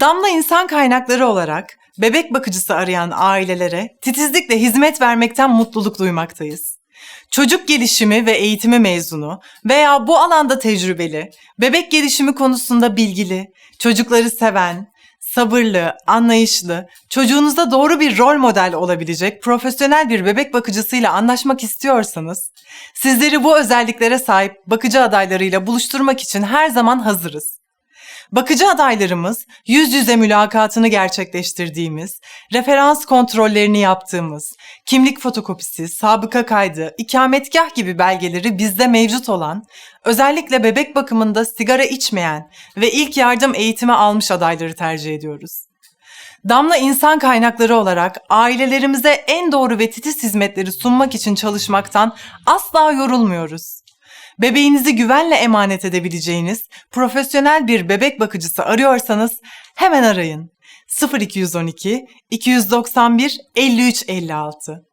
Damla insan kaynakları olarak bebek bakıcısı arayan ailelere titizlikle hizmet vermekten mutluluk duymaktayız. Çocuk gelişimi ve eğitimi mezunu veya bu alanda tecrübeli, bebek gelişimi konusunda bilgili, çocukları seven, sabırlı, anlayışlı, çocuğunuzda doğru bir rol model olabilecek profesyonel bir bebek bakıcısıyla anlaşmak istiyorsanız, sizleri bu özelliklere sahip bakıcı adaylarıyla buluşturmak için her zaman hazırız. Bakıcı adaylarımız yüz yüze mülakatını gerçekleştirdiğimiz, referans kontrollerini yaptığımız, kimlik fotokopisi, sabıka kaydı, ikametgah gibi belgeleri bizde mevcut olan, özellikle bebek bakımında sigara içmeyen ve ilk yardım eğitimi almış adayları tercih ediyoruz. Damla insan kaynakları olarak ailelerimize en doğru ve titiz hizmetleri sunmak için çalışmaktan asla yorulmuyoruz. Bebeğinizi güvenle emanet edebileceğiniz profesyonel bir bebek bakıcısı arıyorsanız hemen arayın. 0212 291 53 56